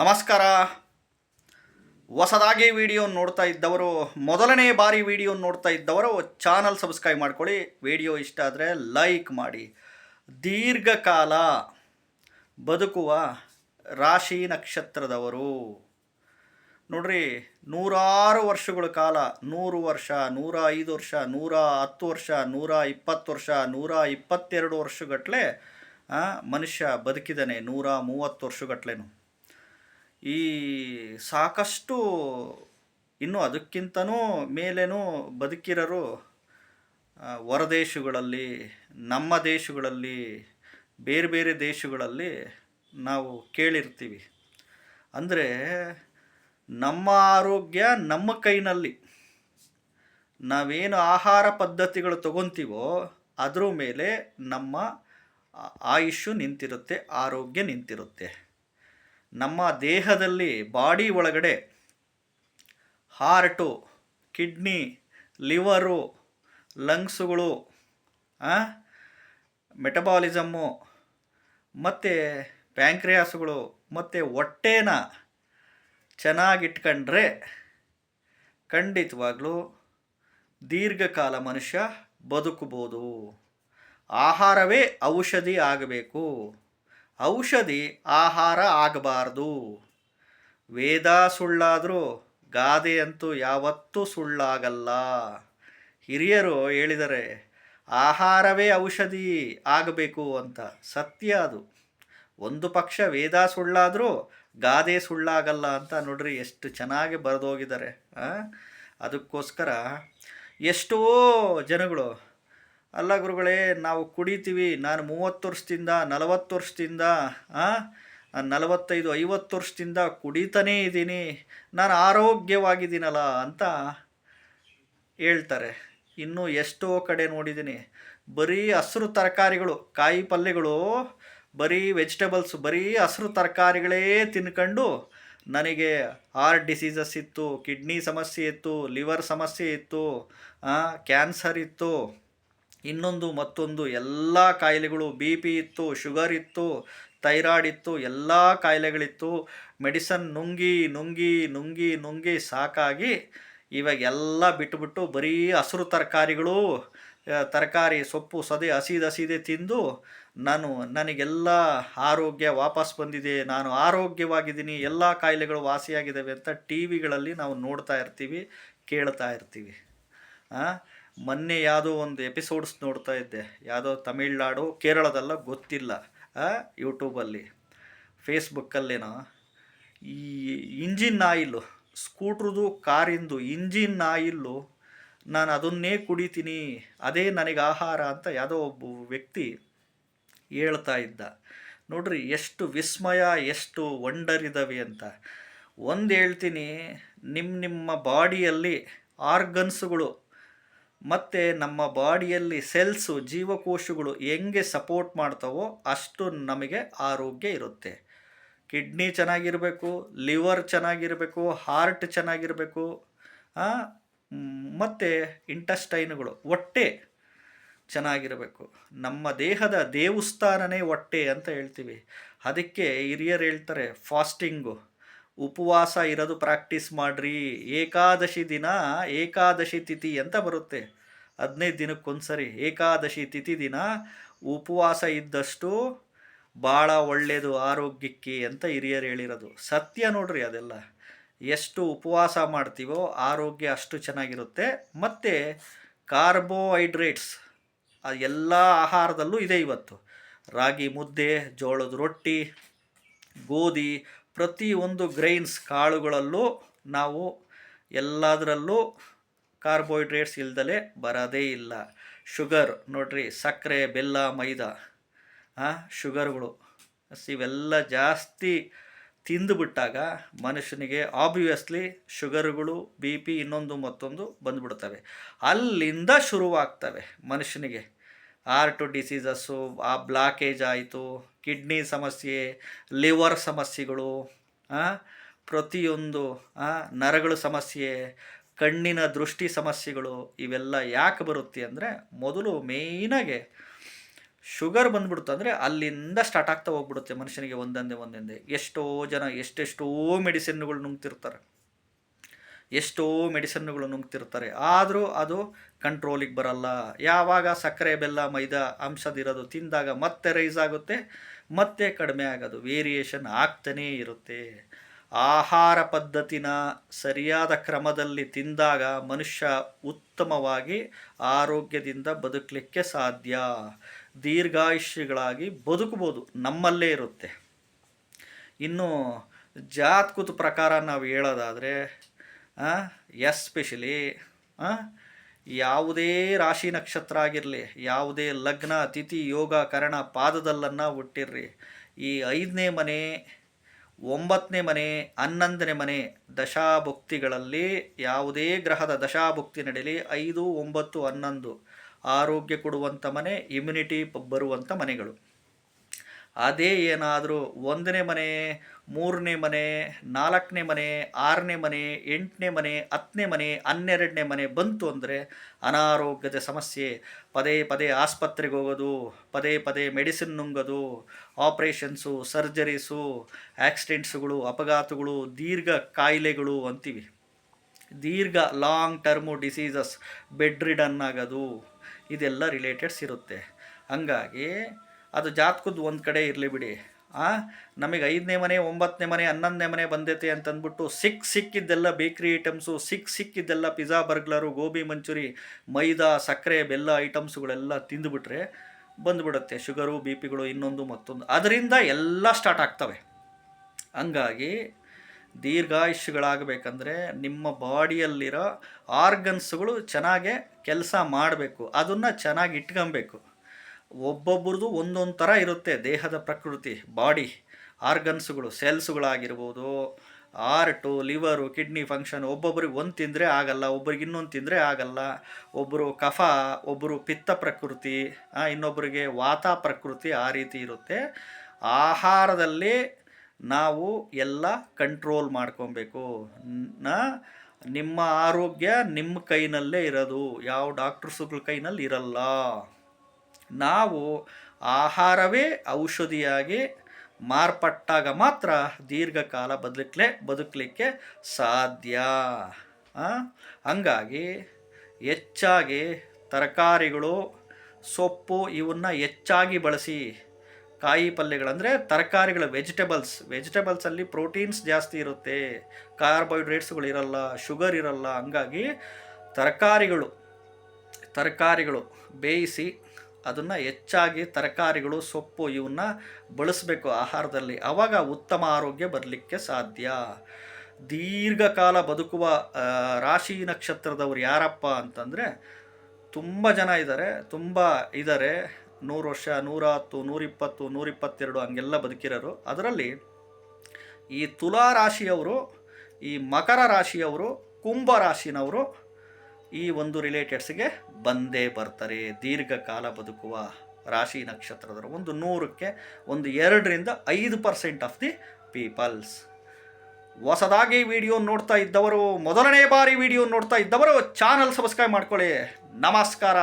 ನಮಸ್ಕಾರ. ಹೊಸದಾಗಿ ವಿಡಿಯೋ ನೋಡ್ತಾ ಇದ್ದವರು, ಮೊದಲನೇ ಬಾರಿ ವಿಡಿಯೋ ನೋಡ್ತಾ ಇದ್ದವರು ಚಾನಲ್ ಸಬ್ಸ್ಕ್ರೈಬ್ ಮಾಡ್ಕೊಳ್ಳಿ. ವಿಡಿಯೋ ಇಷ್ಟ ಆದರೆ ಲೈಕ್ ಮಾಡಿ. ದೀರ್ಘಕಾಲ ಬದುಕುವ ರಾಶಿ ನಕ್ಷತ್ರದವರು. ನೋಡ್ರಿ, ನೂರಾರು ವರ್ಷಗಳ ಕಾಲ, ನೂರು ವರ್ಷ ನೂರ ಐದು ವರ್ಷ, ನೂರ ಹತ್ತು ವರ್ಷ, ನೂರ ಇಪ್ಪತ್ತು ವರ್ಷ, ನೂರ ಇಪ್ಪತ್ತೆರಡು ವರ್ಷಗಟ್ಟಲೆ ಮನುಷ್ಯ ಬದುಕಿದ್ದಾನೆ ನೂರ ಮೂವತ್ತು ವರ್ಷಗಟ್ಲೆನು. ಈ ಸಾಕಷ್ಟು ಇನ್ನು ಅದಕ್ಕಿಂತನೂ ಮೇಲೇನೂ ಬದುಕಿರೋರು ಹೊರದೇಶಗಳಲ್ಲಿ, ನಮ್ಮ ದೇಶಗಳಲ್ಲಿ, ಬೇರೆ ಬೇರೆ ದೇಶಗಳಲ್ಲಿ ನಾವು ಕೇಳಿರ್ತೀವಿ. ಅಂದರೆ ನಮ್ಮ ಆರೋಗ್ಯ ನಮ್ಮ ಕೈನಲ್ಲಿ. ನಾವೇನು ಆಹಾರ ಪದ್ಧತಿಗಳು ತಗೊತೀವೋ ಅದ್ರ ಮೇಲೆ ನಮ್ಮ ಆಯುಷ್ಯು ನಿಂತಿರುತ್ತೆ, ಆರೋಗ್ಯ ನಿಂತಿರುತ್ತೆ. ನಮ್ಮ ದೇಹದಲ್ಲಿ ಬಾಡಿ ಒಳಗಡೆ ಹಾರ್ಟು, ಕಿಡ್ನಿ, ಲಿವರು, ಲಂಗ್ಸುಗಳು ಮೆಟಬಾಲಿಸಮ್ಮು, ಮತ್ತು ಪ್ಯಾಂಕ್ರಿಯಾಸ್ಗಳು, ಮತ್ತು ಹೊಟ್ಟೆನ ಚೆನ್ನಾಗಿಟ್ಕೊಂಡ್ರೆ ಖಂಡಿತವಾಗ್ಲೂ ದೀರ್ಘಕಾಲ ಮನುಷ್ಯ ಬದುಕಬೋದು ಆಹಾರವೇ ಔಷಧಿ ಆಗಬೇಕು. ಔಷಧಿ ಆಹಾರ ಆಗಬಾರ್ದು. ವೇದ ಸುಳ್ಳಾದರೂ ಗಾದೆ ಅಂತೂ ಯಾವತ್ತೂ ಸುಳ್ಳಾಗಲ್ಲ. ಹಿರಿಯರು ಹೇಳಿದರೆ, ಆಹಾರವೇ ಔಷಧಿ ಆಗಬೇಕು ಅಂತ. ಸತ್ಯ ಅದು. ಒಂದು ಪಕ್ಷ ವೇದ ಸುಳ್ಳಾದರೂ ಗಾದೆ ಸುಳ್ಳಾಗಲ್ಲ ಅಂತ ನೋಡ್ರಿ ಎಷ್ಟು ಚೆನ್ನಾಗಿ ಬರೆದೋಗಿದ್ದಾರೆ? ಅದಕ್ಕೋಸ್ಕರ ಎಷ್ಟೋ ಜನಗಳು ಅಲ್ಲ ಗುರುಗಳೇ, ನಾವು ಕುಡಿತೀವಿ. ನಾನು ಮೂವತ್ತು ವರ್ಷದಿಂದ, ನಲವತ್ತು ವರ್ಷದಿಂದ ನಲವತ್ತೈದು, ಐವತ್ತು ವರ್ಷದಿಂದ ಕುಡಿತಾನೇ ಇದ್ದೀನಿ. ನಾನು ಆರೋಗ್ಯವಾಗಿದ್ದೀನಲ್ಲ ಅಂತ ಹೇಳ್ತಾರೆ. ಇನ್ನೂ ಎಷ್ಟೋ ಕಡೆ ನೋಡಿದ್ದೀನಿ. ಬರೀ ಹಸಿರು ತರಕಾರಿಗಳು, ಕಾಯಿ ಪಲ್ಯಗಳು, ಬರೀ ವೆಜಿಟೇಬಲ್ಸ್, ಬರೀ ಹಸಿರು ತರಕಾರಿಗಳೇ ತಿನ್ಕೊಂಡು ನನಗೆ ಹಾರ್ಟ್ ಡಿಸೀಸಸ್ ಇತ್ತು, ಕಿಡ್ನಿ ಸಮಸ್ಯೆ ಇತ್ತು, ಲಿವರ್ ಸಮಸ್ಯೆ ಇತ್ತು ಕ್ಯಾನ್ಸರ್ ಇತ್ತು. ಇನ್ನೊಂದು ಮತ್ತೊಂದು ಎಲ್ಲ ಕಾಯಿಲೆಗಳು ಬಿ ಪಿ ಇತ್ತು ಶುಗರ್ ಇತ್ತು ಥೈರಾಯ್ಡ್ ಇತ್ತು ಎಲ್ಲ ಕಾಯಿಲೆಗಳಿತ್ತು. ಮೆಡಿಸನ್ ನುಂಗಿ ನುಂಗಿ ನುಂಗಿ ನುಂಗಿ ಸಾಕಾಗಿ ಇವಾಗ ಎಲ್ಲ ಬಿಟ್ಟುಬಿಟ್ಟು ಬರೀ ಹಸಿರು ತರಕಾರಿಗಳು ತರಕಾರಿ ಸೊಪ್ಪು ಸದೆ ಹಸಿದ ಹಸಿದೆ ತಿಂದು ನಾನು ನನಗೆಲ್ಲ ಆರೋಗ್ಯ ವಾಪಸ್ ಬಂದಿದೆ. ನಾನು ಆರೋಗ್ಯವಾಗಿದ್ದೀನಿ. ಎಲ್ಲ ಕಾಯಿಲೆಗಳು ವಾಸಿಯಾಗಿದ್ದಾವೆ ಅಂತ ಟಿ ವಿಗಳಲ್ಲಿ ನಾವು ನೋಡ್ತಾ ಇರ್ತೀವಿ ಕೇಳ್ತಾ ಇರ್ತೀವಿ. ಆ, ಮೊನ್ನೆ ಯಾವುದೋ ಒಂದು ಎಪಿಸೋಡ್ಸ್ ನೋಡ್ತಾ ಇದ್ದೆ. ಯಾವುದೋ ತಮಿಳ್ನಾಡು, ಕೇರಳದಲ್ಲ ಗೊತ್ತಿಲ್ಲ ಯೂಟ್ಯೂಬಲ್ಲಿ ಫೇಸ್ಬುಕ್ಕಲ್ಲೇನೋ ಈ ಇಂಜಿನ್ ಆಯಿಲ್ಲು ಸ್ಕೂಟ್ರದು ಕಾರಿಂದು ಇಂಜಿನ್ ಆಯಿಲ್ಲು ನಾನು ಅದನ್ನೇ ಕುಡಿತೀನಿ, ಅದೇ ನನಗೆ ಆಹಾರ ಅಂತ ಯಾವುದೋ ಒಬ್ಬ ವ್ಯಕ್ತಿ ಹೇಳ್ತಾ ಇದ್ದ. ನೋಡ್ರಿ, ಎಷ್ಟು ವಿಸ್ಮಯ, ಎಷ್ಟು ವಂಡರ್ ಇದ್ದಾವೆ ಅಂತ. ಒಂದು ಹೇಳ್ತೀನಿ ನಿಮ್ಮ ನಿಮ್ಮ ಬಾಡಿಯಲ್ಲಿ ಆರ್ಗನ್ಸ್ಗಳು ಮತ್ತು ನಮ್ಮ ಬಾಡಿಯಲ್ಲಿ ಸೆಲ್ಸು ಜೀವಕೋಶಗಳು ಹೆಂಗೆ ಸಪೋರ್ಟ್ ಮಾಡ್ತಾವೋ ಅಷ್ಟು ನಮಗೆ ಆರೋಗ್ಯ ಇರುತ್ತೆ. ಕಿಡ್ನಿ ಚೆನ್ನಾಗಿರಬೇಕು, ಲಿವರ್ ಚೆನ್ನಾಗಿರಬೇಕು ಹಾರ್ಟ್ ಚೆನ್ನಾಗಿರಬೇಕು ಮತ್ತು ಇಂಟಸ್ಟೈನ್ಗಳು ಹೊಟ್ಟೆ ಚೆನ್ನಾಗಿರಬೇಕು. ನಮ್ಮ ದೇಹದ ದೇವಸ್ಥಾನನೇ ಹೊಟ್ಟೆ ಅಂತ ಹೇಳ್ತೀವಿ. ಅದಕ್ಕೆ ಹಿರಿಯರು ಹೇಳ್ತಾರೆ ಫಾಸ್ಟಿಂಗು ಉಪವಾಸ ಇರೋದು ಪ್ರಾಕ್ಟೀಸ್ ಮಾಡ್ರಿ. ಏಕಾದಶಿ ದಿನ ಏಕಾದಶಿ ತಿಥಿ ಅಂತ ಬರುತ್ತೆ. ಹದಿನೈದು ದಿನಕ್ಕೊಂದ್ಸರಿ ಏಕಾದಶಿ ತಿಥಿ ದಿನ ಉಪವಾಸ ಇದ್ದಷ್ಟು ಭಾಳ ಒಳ್ಳೆಯದು ಆರೋಗ್ಯಕ್ಕೆ ಅಂತ ಹಿರಿಯರು ಹೇಳಿರೋದು. ಸತ್ಯ ನೋಡ್ರಿ ಅದೆಲ್ಲ. ಎಷ್ಟು ಉಪವಾಸ ಮಾಡ್ತೀವೋ ಆರೋಗ್ಯ ಅಷ್ಟು ಚೆನ್ನಾಗಿರುತ್ತೆ. ಮತ್ತು ಕಾರ್ಬೋಹೈಡ್ರೇಟ್ಸ್ ಎಲ್ಲ ಆಹಾರದಲ್ಲೂ ಇದೆ ಇವತ್ತು. ರಾಗಿ ಮುದ್ದೆ, ಜೋಳದ ರೊಟ್ಟಿ, ಗೋಧಿ ಪ್ರತಿಯೊಂದು ಗ್ರೈನ್ಸ್ ಕಾಳುಗಳಲ್ಲೂ ನಾವು ಎಲ್ಲದರಲ್ಲೂ ಕಾರ್ಬೋಹೈಡ್ರೇಟ್ಸ್ ಇಲ್ದಲೇ ಬರೋದೇ ಇಲ್ಲ. ಶುಗರ್ ನೋಡ್ರಿ, ಸಕ್ಕರೆ, ಬೆಲ್ಲ, ಮೈದಾ ಶುಗರ್ಗಳು ಇವೆಲ್ಲ ಜಾಸ್ತಿ ತಿಂದುಬಿಟ್ಟಾಗ ಮನುಷ್ಯನಿಗೆ ಆಬ್ವಿಯಸ್ಲಿ ಶುಗರ್ಗಳು ಬಿ ಪಿ ಇನ್ನೊಂದು ಮತ್ತೊಂದು ಬಂದುಬಿಡ್ತವೆ. ಅಲ್ಲಿಂದ ಶುರುವಾಗ್ತವೆ ಮನುಷ್ಯನಿಗೆ. ಹಾರ್ಟ್ ಡಿಸೀಸಸ್ಸು, ಆ ಬ್ಲಾಕೇಜ್ ಆಯಿತು, ಕಿಡ್ನಿ ಸಮಸ್ಯೆ, ಲಿವರ್ ಸಮಸ್ಯೆಗಳು ಪ್ರತಿಯೊಂದು ನರಗಳ ಸಮಸ್ಯೆ, ಕಣ್ಣಿನ ದೃಷ್ಟಿ ಸಮಸ್ಯೆಗಳು ಇವೆಲ್ಲ ಯಾಕೆ ಬರುತ್ತೆ ಅಂದರೆ ಮೊದಲು ಮೇಯ್ನಾಗೆ ಶುಗರ್ ಬಂದ್ಬಿಡ್ತು ಅಂದರೆ ಅಲ್ಲಿಂದ ಸ್ಟಾರ್ಟ್ ಆಗ್ತಾ ಹೋಗ್ಬಿಡುತ್ತೆ ಮನುಷ್ಯನಿಗೆ ಒಂದೊಂದೇ ಒಂದೊಂದೇ. ಎಷ್ಟೋ ಜನ ಎಷ್ಟೆಷ್ಟೋ ಮೆಡಿಸಿನ್ಗಳು ನುಂಗ್ತಿರ್ತಾರೆ. ಎಷ್ಟೋ ಮೆಡಿಸನ್ಗಳು ನುಂಗ್ತಿರ್ತಾರೆ ಆದರೂ ಅದು ಕಂಟ್ರೋಲಿಗೆ ಬರಲ್ಲ. ಯಾವಾಗ ಸಕ್ಕರೆ, ಬೆಲ್ಲ, ಮೈದಾ ಅಂಶದಿರೋದು ತಿಂದಾಗ ಮತ್ತೆ ರೈಸ್ ಆಗುತ್ತೆ, ಮತ್ತೆ ಕಡಿಮೆ ಆಗೋದು. ವೇರಿಯೇಷನ್ ಆಗ್ತಾನೇ ಇರುತ್ತೆ. ಆಹಾರ ಪದ್ಧತಿನ ಸರಿಯಾದ ಕ್ರಮದಲ್ಲಿ ತಿಂದಾಗ ಮನುಷ್ಯ ಉತ್ತಮವಾಗಿ ಆರೋಗ್ಯದಿಂದ ಬದುಕಲಿಕ್ಕೆ ಸಾಧ್ಯ. ದೀರ್ಘಾಯುಷ್ಯಗಳಾಗಿ ಬದುಕಬೋದು. ನಮ್ಮಲ್ಲೇ ಇರುತ್ತೆ. ಇನ್ನು ಜಾತಕದ ಪ್ರಕಾರ ನಾವು ಹೇಳೋದಾದರೆ ಎಸ್ಪೆಷಲಿ ಯಾವುದೇ ರಾಶಿ ನಕ್ಷತ್ರ ಆಗಿರಲಿ, ಯಾವುದೇ ಲಗ್ನ, ತಿಥಿ, ಯೋಗ, ಕರಣ, ಪಾದದಲ್ಲನ್ನು ಹುಟ್ಟಿರ್ರಿ. ಈ ಐದನೇ ಮನೆ ಒಂಬತ್ತನೇ ಮನೆ, ಹನ್ನೊಂದನೇ ಮನೆ ದಶಾಭುಕ್ತಿಗಳಲ್ಲಿ, ಯಾವುದೇ ಗ್ರಹದ ದಶಾಭುಕ್ತಿ ನಡೀಲಿ, ಐದು, ಒಂಬತ್ತು, ಹನ್ನೊಂದು. ಆರೋಗ್ಯ ಕೊಡುವಂಥ ಮನೆ ಇಮ್ಯುನಿಟಿ ಬರುವಂಥ ಮನೆಗಳು. ಅದೇ ಏನಾದರೂ ಒಂದನೇ ಮನೆ, ಮೂರನೇ ಮನೆ, ನಾಲ್ಕನೇ ಮನೆ, ಆರನೇ ಮನೆ, ಎಂಟನೇ ಮನೆ, ಹತ್ತನೇ ಮನೆ, ಹನ್ನೆರಡನೇ ಮನೆ ಬಂತು ಅಂದರೆ ಅನಾರೋಗ್ಯದ ಸಮಸ್ಯೆ. ಪದೇ ಪದೇ ಆಸ್ಪತ್ರೆಗೆ ಹೋಗೋದು, ಪದೇ ಪದೇ ಮೆಡಿಸಿನ್ ನುಂಗೋದು, ಆಪ್ರೇಷನ್ಸು, ಸರ್ಜರೀಸು, ಆಕ್ಸಿಡೆಂಟ್ಸ್ಗಳು, ಅಪಘಾತಗಳು, ದೀರ್ಘ ಕಾಯಿಲೆಗಳು ಅಂತೀವಿ. ದೀರ್ಘ long term diseases bed ridden ಆಗೋದು, ಇದೆಲ್ಲ ರಿಲೇಟೆಡ್ಸ್ ಇರುತ್ತೆ. ಹಂಗಾಗಿ ಅದು ಜಾತಕದ್ದು ಒಂದು ಕಡೆ ಇರಲಿ ಬಿಡಿ. ಆ, ನಮಗೆ ಐದನೇ ಮನೆ ಒಂಬತ್ತನೇ ಮನೆ, ಹನ್ನೊಂದನೇ ಮನೆ ಬಂದೈತೆ ಅಂತಂದ್ಬಿಟ್ಟು ಸಿಕ್ ಸಿಕ್ಕಿದ್ದೆಲ್ಲ ಬೇಕ್ರಿ ಐಟಮ್ಸು, ಸಿಕ್ ಸಿಕ್ಕಿದ್ದೆಲ್ಲ ಪಿಜ್ಜಾ, ಬರ್ಗ್ಲರು, ಗೋಬಿ ಮಂಚೂರಿ, ಮೈದಾ, ಸಕ್ಕರೆ, ಬೆಲ್ಲ ಐಟಮ್ಸ್ಗಳೆಲ್ಲ ತಿಂದುಬಿಟ್ರೆ ಬಂದುಬಿಡುತ್ತೆ. ಶುಗರು, ಬಿ ಪಿಗಳು, ಇನ್ನೊಂದು ಮತ್ತೊಂದು. ಅದರಿಂದ ಎಲ್ಲ ಸ್ಟಾರ್ಟ್ ಆಗ್ತವೆ. ಹಂಗಾಗಿ ದೀರ್ಘಾಯುಷ್ಯಗಳಾಗಬೇಕಂದ್ರೆ ನಿಮ್ಮ ಬಾಡಿಯಲ್ಲಿರೋ ಆರ್ಗನ್ಸ್ಗಳು ಚೆನ್ನಾಗೆ ಕೆಲಸ ಮಾಡಬೇಕು. ಅದನ್ನು ಚೆನ್ನಾಗಿ ಇಟ್ಕೊಬೇಕು. ಒಬ್ಬೊಬ್ರದ್ದು ಒಂದೊಂದು ಥರ ಇರುತ್ತೆ. ದೇಹದ ಪ್ರಕೃತಿ, ಬಾಡಿ, ಆರ್ಗನ್ಸ್ಗಳು, ಸೆಲ್ಸ್ಗಳಾಗಿರ್ಬೋದು ಆರ್ಟು ಲಿವರು, ಕಿಡ್ನಿ ಫಂಕ್ಷನ್ ಒಬ್ಬೊಬ್ರಿಗೆ ಒಂದು ತಿಂದರೆ ಆಗಲ್ಲ, ಒಬ್ರಿಗೆ ಇನ್ನೊಂದು ತಿಂದರೆ ಆಗಲ್ಲ. ಒಬ್ಬರು ಕಫ ಒಬ್ಬರು ಪಿತ್ತ ಪ್ರಕೃತಿ ಇನ್ನೊಬ್ಬರಿಗೆ ವಾತ ಪ್ರಕೃತಿ ಆ ರೀತಿ ಇರುತ್ತೆ. ಆಹಾರದಲ್ಲಿ ನಾವು ಎಲ್ಲ ಕಂಟ್ರೋಲ್ ಮಾಡ್ಕೊಬೇಕು. ನಿಮ್ಮ ಆರೋಗ್ಯ ನಿಮ್ಮ ಕೈನಲ್ಲೇ ಇರೋದು. ಯಾವ ಡಾಕ್ಟರ್ಸುಗಳ ಕೈನಲ್ಲಿ ಇರಲ್ಲ. ನಾವು ಆಹಾರವೇ ಔಷಧಿಯಾಗಿ ಮಾರ್ಪಟ್ಟಾಗ ಮಾತ್ರ ದೀರ್ಘಕಾಲ ಬದುಕಲೇ, ಬದುಕಲಿಕ್ಕೆ ಸಾಧ್ಯ. ಹಂಗಾಗಿ ಹೆಚ್ಚಾಗಿ ತರಕಾರಿಗಳು, ಸೊಪ್ಪು ಇವನ್ನ ಹೆಚ್ಚಾಗಿ ಬಳಸಿ. ಕಾಯಿ ಪಲ್ಯಗಳಂದರೆ ತರಕಾರಿಗಳು, ವೆಜಿಟೇಬಲ್ಸ್. ವೆಜಿಟೇಬಲ್ಸಲ್ಲಿ ಪ್ರೋಟೀನ್ಸ್ ಜಾಸ್ತಿ ಇರುತ್ತೆ. ಕಾರ್ಬೋಹೈಡ್ರೇಟ್ಸ್ಗಳು ಇರಲ್ಲ, ಶುಗರ್ ಇರಲ್ಲ. ಹಂಗಾಗಿ ತರಕಾರಿಗಳು ತರಕಾರಿಗಳು ಬೇಯಿಸಿ ಅದನ್ನು ಹೆಚ್ಚಾಗಿ ತರಕಾರಿಗಳು, ಸೊಪ್ಪು ಇವನ್ನ ಬಳಸಬೇಕು ಆಹಾರದಲ್ಲಿ. ಆವಾಗ ಉತ್ತಮ ಆರೋಗ್ಯ ಬರಲಿಕ್ಕೆ ಸಾಧ್ಯ. ದೀರ್ಘಕಾಲ ಬದುಕುವ ರಾಶಿ ನಕ್ಷತ್ರದವರು ಯಾರಪ್ಪ ಅಂತಂದರೆ ತುಂಬ ಜನ ಇದ್ದಾರೆ ತುಂಬ ಇದ್ದಾರೆ ನೂರು ವರ್ಷ ನೂರ ಹತ್ತು ನೂರಿಪ್ಪತ್ತು, ನೂರಿಪ್ಪತ್ತೆರಡು ಹಂಗೆಲ್ಲ ಬದುಕಿರೋರು. ಅದರಲ್ಲಿ ಈ ತುಲಾ ರಾಶಿಯವರು ಈ ಮಕರ ರಾಶಿಯವರು, ಕುಂಭ ರಾಶಿನವರು ಈ ಒಂದು ರಿಲೇಟೆಡ್ಸ್ಗೆ ಬಂದೇ ಬರ್ತಾರೆ. ದೀರ್ಘಕಾಲ ಬದುಕುವ ರಾಶಿ ನಕ್ಷತ್ರದವರು ಒಂದು ನೂರಕ್ಕೆ ಒಂದು ಎರಡರಿಂದ ಐದು ಪರ್ಸೆಂಟ್ ಆಫ್ ದಿ ಪೀಪಲ್ಸ್ ಹೊಸದಾಗಿ ವಿಡಿಯೋ ನೋಡ್ತಾ ಇದ್ದವರು, ಮೊದಲನೇ ಬಾರಿ ವಿಡಿಯೋ ನೋಡ್ತಾ ಇದ್ದವರು ಚಾನಲ್ ಸಬ್ಸ್ಕ್ರೈಬ್ ಮಾಡ್ಕೊಳ್ಳಿ. ನಮಸ್ಕಾರ.